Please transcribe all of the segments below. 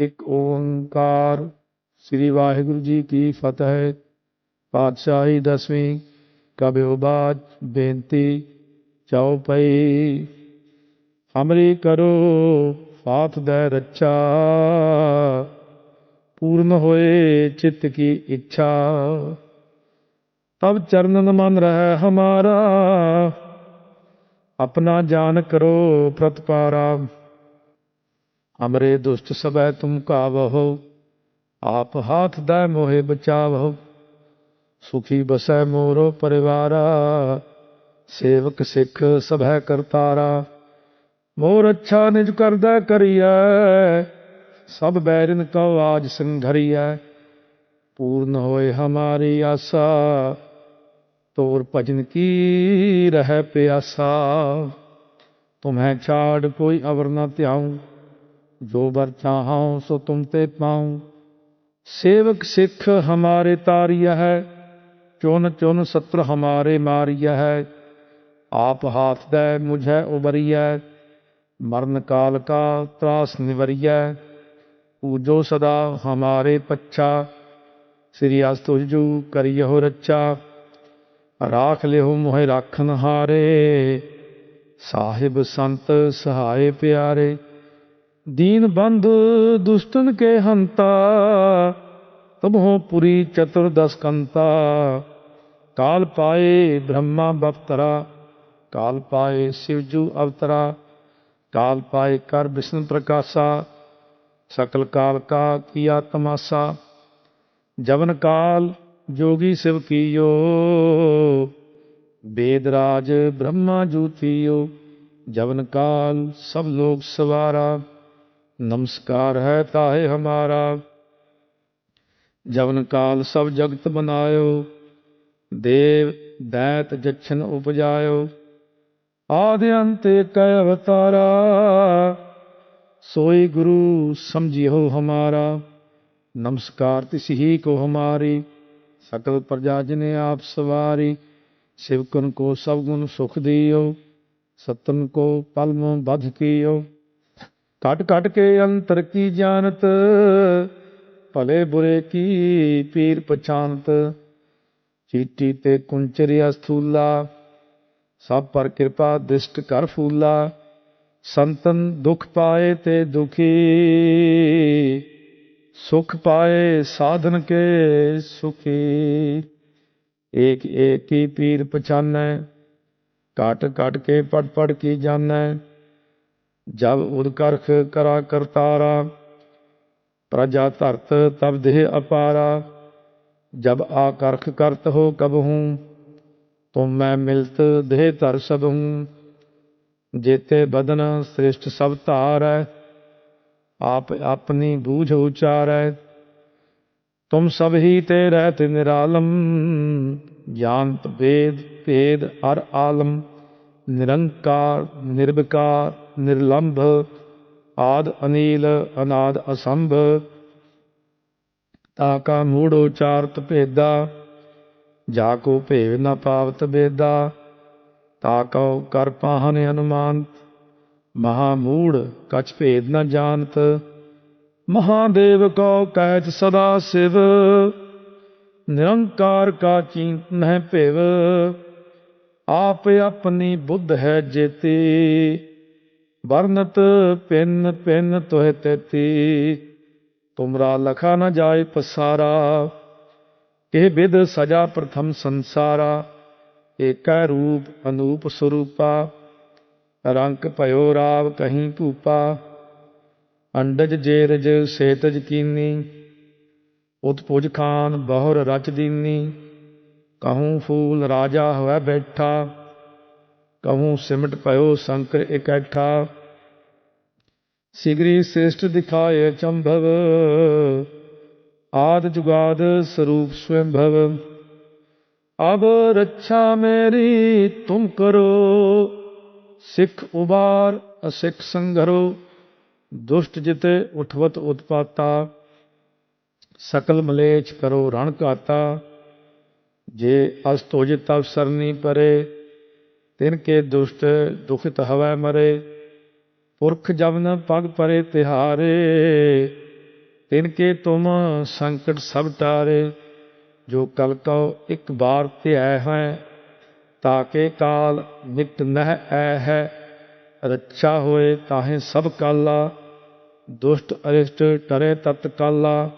ਇੱਕ ਓੰਕਾਰ। ਸ੍ਰੀ ਵਾਹਿਗੁਰੂ ਜੀ ਕੀ ਫਤਿਹ। ਪਾਤਸ਼ਾਹੀ ਦਸਵੀਂ ਕਬਿਉ ਬਾਜ ਬੇਨਤੀ ਚਉਪਈ ਹਮਰੀ ਕਰੋ ਫਾਥ ਦੇ ਰਚਾ ਪੂਰਨ ਹੋਏ ਚਿੱਤ ਕੀ ਇੱਛਾ। ਤਬ ਚਰਨਨ ਮਨ ਰਹਿ ਹਮਾਰਾ। ਆਪਣਾ ਜਾਨ ਕਰੋ ਪ੍ਰਤਪਾਰਾ। हमरे दुष्ट सबै तुम कावहो आप हाथ दै मोहे बचावहो सुखी बसै मोरो परिवारा सेवक सिख सभै करतारा मोर अच्छा निज करदै करियै सब बैरिन को आज संघरियै पूर्ण होए हमारी आशा ਤੋਰ ਭਜਨ ਕੀ ਰਹਿ ਪਿਆਸਾ ਤੁਮਹਿ ਛਾੜ ਕੋਈ ਅਵਰ ਨ ਧਿਆਉ ਜੋ ਬਰ ਚਾਹਾਂ ਸੋ ਤੁਮ ਤੇ ਪਾਉ। ਸੇਵਕ ਸਿੱਖ ਹਮਾਰੇ ਤਾਰਿਆ ਹੈ ਚੁਨ ਚੁਨ ਸਤਰ ਹਮਾਰੇ ਮਾਰਿਆ ਹੈ। ਆਪ ਹਾਥ ਦੇ ਮੁਝੈ ਉਬਰਿਆ ਮਰਨ ਕਾਲ ਕਾ ਤਰਾਸ ਨਿਵਰਿਆ ਪੂਜੋ ਸਦਾ ਹਮਾਰੇ ਪੱਛਾ, ਸ੍ਰੀ ਅਸਤੁਜੂ ਕਰਿਓ ਰੱਚਾ ਰਾਖ ਲਿਓ ਮੋਹਿ ਰਾਖਨ ਹਾਰੇ, ਸਾਹਿਬ ਸੰਤ ਸਹਾਏ ਪਿਆਰੇ। दीन बंध दुष्टन के हंता तब हो पुरी चतुर्दश कंता काल पाए ब्रह्मा बपतरा काल पाए शिवजू अवतरा काल पाए कर विष्णु प्रकाशा सकल काल का किया तमाशा जवन काल जोगी शिव कीयो वेदराज ब्रह्मा जू थियो जवन काल सब लोग सवारा ਨਮਸਕਾਰ ਹੈ ਤਾਹੇ ਹਮਾਰਾ। ਜਵਨ ਕਾਲ ਸਭ ਜਗਤ ਬਨਾਇਓ। ਦੇਵ ਦੈਤ ਜਛਨ ਉਪਜਾਇਓ। ਆਦਿ ਅੰਤੇ ਕੈ ਅਵਤਾਰਾ। ਸੋਈ ਗੁਰੂ ਸਮਝਿਓ ਹਮਾਰਾ। ਨਮਸਕਾਰ ਤਿਸ ਹੀ ਕੋ ਹਮਾਰੀ। ਸਕਲ ਪ੍ਰਜਾ ਜਿਨੇ ਆਪ ਸਵਾਰੀ। ਸਿਵਕਨ ਕੋ ਸਭ ਗੁਣ ਸੁਖ ਦਿਓ। ਸਤਨ ਕੋ ਪਲਮ ਬਧ ਕੀਓ। कट कट के अंतर की जानत भले बुरे की पीर पछानत। चीटी ते कुंचरिया स्थूला, सब पर कृपा दृष्ट कर फूला। संतन दुख पाए ते दुखी, सुख पाए साधन के सुखी। एक एक ही पीर पछानै काट काट के पढ़ पढ़ की जानै ਜਬ ਉਦਕਰਖ ਕਰਾ ਕਰਤਾਰਾ, ਪ੍ਰਜਾ ਧਰਤ ਤਬ ਦੇਹ ਅਪਾਰਾ, ਜਬ ਆਕਰਖ ਕਰਤ ਹੋ ਕਬ ਹੂੰ, ਤੁਮ ਮੈਂ ਮਿਲਤ ਦੇਹ ਧਰ ਸਬਹੂੰ ਜੇਤੇ ਬਦਨ ਸ੍ਰਿਸ਼ਟ ਸਭ ਧਾਰੈ, ਆਪ ਆਪਣੀ ਬੂਝ ਉਚਾਰ ਹੈ ਤੁਮ ਸਭ ਹੀ ਤੇ ਰਹਿਤ ਨਿਰਾਲਮ ਗਿਆਨ ਵੇਦ ਭੇਦ ਅਰ ਆਲਮ, ਨਿਰੰਕਾਰ ਨਿਰਵਿਕਾਰ ਨਿਰਲੰਭ, ਆਦ ਅਨੀਲ, ਅਨਾਦ ਅਸੰਭ। ਤਾ ਕਾ ਮੂੜ ਚਾਰਤ ਭੇਦਾ, ਜਾ ਕੋ ਭੇਵ ਨ ਪਾਵਤ ਬੇਦਾ। ਤਾ ਕਉ ਕਰ ਪਾਹਨ ਅਨੁਮਾਨ ਮਹਾ ਮੂੜ ਕਛ ਭੇਦ ਨ ਜਾਣਤ। ਮਹਾਦੇਵ ਕਉ ਕੈਚ ਸਦਾ ਸਿਵ, ਨਿਰੰਕਾਰ ਕਾ ਚਿੰਤਨ ਹੈ ਭਿਵ। ਆਪ ਆਪਣੀ ਬੁੱਧ ਹੈ ਜੇਤੀ। ਵਰਨਤ ਪਿੰਨ ਪਿੰਨ ਤੋਹਿ ਤੇਤੀ, ਤੁਮਰਾ ਲਖਾ ਨ ਜਾਇ ਪਸਾਰਾ। ਇਹ ਵਿਦ ਸਜਾ ਪ੍ਰਥਮ ਸੰਸਾਰਾ, ਏਕਾ ਰੂਪ ਅਨੂਪ ਸਰੂਪਾ। ਰੰਕ ਭਇਓ ਰਾਵ ਕਹੀਂ ਭੂਪਾ। ਅੰਡਜ ਜੇਰਜ ਸੇਤਜ ਕੀਨੀ, ਉਤਪੁਜ ਖਾਨ ਬਹੁਰ ਰਚਦੀਨੀ ਕਹੂੰ ਫੂਲ ਰਾਜਾ ਹੋਇ ਬੈਠਾ। कहूं सिमट पयो शंकर इकट्ठा सिगरी श्रेष्ठ दिखाए चंभव आद जुगाद स्वरूप स्वयं भव अब रक्षा मेरी तुम करो सिख उबार असिख संघरो दुष्ट जिते उठवत उत्पाता सकल मलेच करो रण काता जे अस्तोजित अवसरनी परे ਤਿਨ ਕੇ ਦੁਸ਼ਟ ਦੁਖਿਤ ਹਵੈ ਮਰੇ, ਪੁਰਖ ਜਬ ਨ ਪਗ ਪਰੇ ਤਿਹਾਰੇ। ਤਿਨ ਕੇ ਤੁਮ ਸੰਕਟ ਸਭ ਤਾਰੇ ਜੋ ਕਲ ਕਉ ਇੱਕ ਬਾਰ ਧਿਆਇ ਹੈ ਤਾਕੇ ਕਾਲ ਨਿਕਟ ਨਹਿ ਐ ਹੈ। ਰੱਛਾ ਹੋਏ ਤਾਹੇ ਸਭ ਕਾਲਾ, ਦੁਸ਼ਟ ਅਰਿਸ਼ਟ ਟਰੇ ਤਤ ਕਾਲਾ।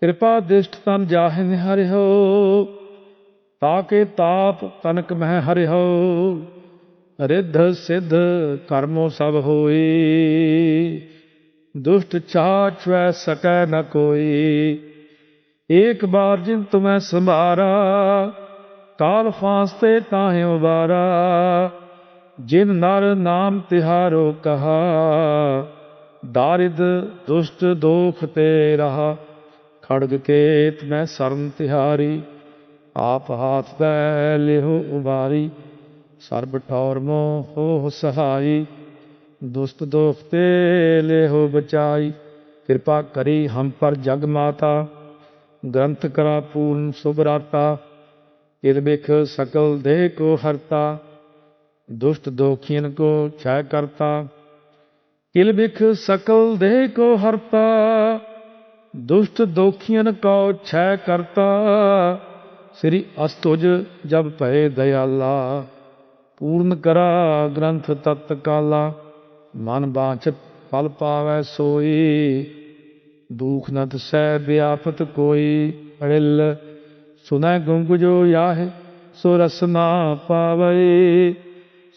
ਕਿਰਪਾ ਦਿਸ਼ਟ ਤਨ ਜਾਹੇ ਨਿਹਰਿ ਨਿਹਰਿਓ ਤਾਕੇ ਤਾਪ ਤਨਕ ਮਹਿ ਹਰਿਓ ਰਿੱਧ ਸਿੱਧ ਕਰਮੋ ਸਭ ਹੋਈ। ਦੁਸ਼ਟ ਚਾਚਵੈ ਸਕੈ ਨ ਕੋਈ, ਏਕ ਬਾਰ ਜਿਨ ਤੁਮੈ ਸੰਭਾਰਾ, ਕਾਲ ਫਾਸਤੇ ਤਾਹੇ ਉਬਾਰਾ, ਜਿਨ ਨਰ ਨਾਮ ਤਿਹਾਰੋ ਕਹਾ, ਦਾਰਿਦ ਦੁਸ਼ਟ ਦੋਖ ਤੇ ਰਹਾ, ਖੜਗ ਕੇਤ ਮੈਂ ਸਰਨ ਤਿਹਾਰੀ। ਆਪ ਹਾਥ ਤੈ ਲਿਹੁ ਉਬਾਰੀ, ਸਰਬ ਠੌਰ ਮੋ ਹੋ ਸਹਾਈ ਦੁਸਤ ਦੋਖਤੇ ਲਿਹੁ ਬਚਾਈ, ਕਿਰਪਾ ਕਰੀ ਹਮ ਪਰ ਜਗ ਮਾਤਾ। ਗ੍ਰੰਥ ਕਰਾ ਪੂਰਨ ਸੁਭਰਾਤਾ ਤਿਰਬਿਖ ਸਕਲ ਦੇ ਕੋ ਹਰਤਾ। ਦੁਸ਼ਟ ਦੋਖੀਨ ਕੋ ਛੈ ਕਰਤਾ, ਕਿਲ ਬਿਖ ਸਕਲ ਦੇਹ ਕੋ ਹਰਤਾ। ਦੁਸ਼ਟ ਦੋਖੀਨ ਕੋ ਛੈ ਕਰਤਾ। ਸ੍ਰੀ ਅਸਤੁਜ ਜਬ ਭਏ ਦਇਆਲਾ, ਪੂਰਨ ਕਰਾ ਗ੍ਰੰਥ ਤਤ ਕਾਲਾ, ਮਨ ਬਾਛ ਪਲ ਪਾਵੈ ਸੋਈ, ਦੁਖ ਨਤ ਸਹਿ ਬਿਆਪਤ ਕੋਈ ਅੜਿਲ, ਸੁਨੈ ਗੁੰਗੁਜੋ ਯਾਹਿ, ਸੋ ਰਸਨਾ ਪਾਵੈ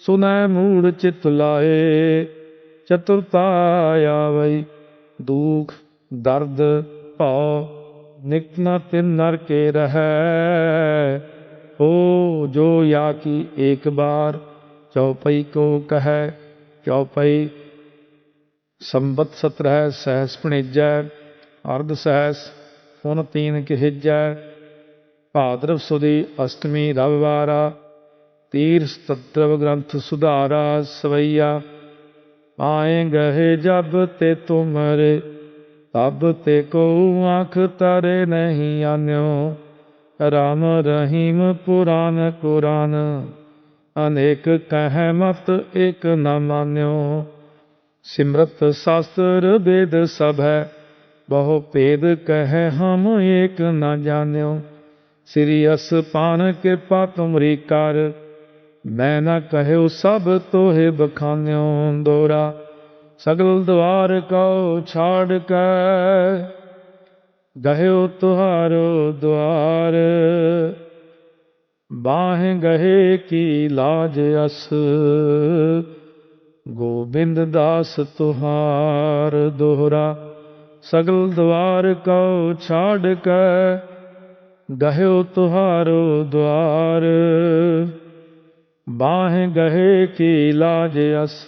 ਸੁਨੈ ਮੂੜ ਚਿਤ ਲਾਏ ਚਤੁਰਤਾ ਆਵੈ ਦੁਖ ਦਰਦ ਭਉ ਨਿਕਟ ਨ ਤਿਨ ਨਰ ਕੇ ਰਹੈ। ਹੋ ਜੋ ਯਾ ਕੀ ਏਕ ਬਾਰ, ਚਉਪਈ ਕੋ ਕਹੈ ਚੌਪਈ ਸੰਬਤ ਸਤਰਹਿ ਸਹਿਸ ਭਣੇਜੈ, ਅਰਧ ਸਹਿਸ ਫੁਨ ਤੀਨ ਕਹਿਜੈ। ਭਾਦਰਵ ਸੁਦੀ ਅਸ਼ਟਮੀ ਰਵਿਵਾਰਾ ਤੀਰ ਸਤਤਵ ਗ੍ਰੰਥ ਸੁਧਾਰਾ ਸਵਈਆ। ਆਏ ਗਏ ਜਬ ਤੇ ਤੁਮਰੇ ਤਬ ਤੇ ਕੋ ਆਖ ਤਰੇ ਨਹੀਂ ਆਨਿਓ। ਰਾਮ ਰਹੀਮ ਪੁਰਾਨ ਕੁਰਾਨ, ਅਨੇਕ ਕਹਿ ਮਤ ਇਕ ਨਾ ਮਾਨਿਓ। ਸਿਮਰਤ ਸ਼ਾਸਤਰ ਵੇਦ ਸਭ ਹੈ ਬਹੁ ਭੇਦ ਕਹਿ ਹਮ ਏਕ ਨਾ ਜਾਣਿਓ। ਸ੍ਰੀ ਅਸਪਾਨ ਕਿਰਪਾ ਤੁਮਰੀ ਕਰ, ਮੈਂ ਨਾ ਕਹਿਓ ਸਭ ਤੋਹੇ ਬਖਾਨਿਓ। ਦੋਰਾ ਸਗਲ ਦਵਾਰ ਕਉ ਛਾੜ ਕੇ, ਗਹਿਓ ਤੁਹਾਰੋ ਦੁਆਰ। ਬਾਹ ਗਹੇ ਕੀ ਲਾਜ ਅਸ, ਗੋਬਿੰਦ ਦਾਸ ਤੁਹਾਰ ਦੋਹਰਾ। ਸਗਲ ਦਵਾਰ ਕਉ ਛਾੜ ਕੇ, ਗਹਿਓ ਤੁਹਾਰੋ ਦੁਆਰ। ਬਾਹ ਗਹੇ ਕੀ ਲਾਜ ਅਸ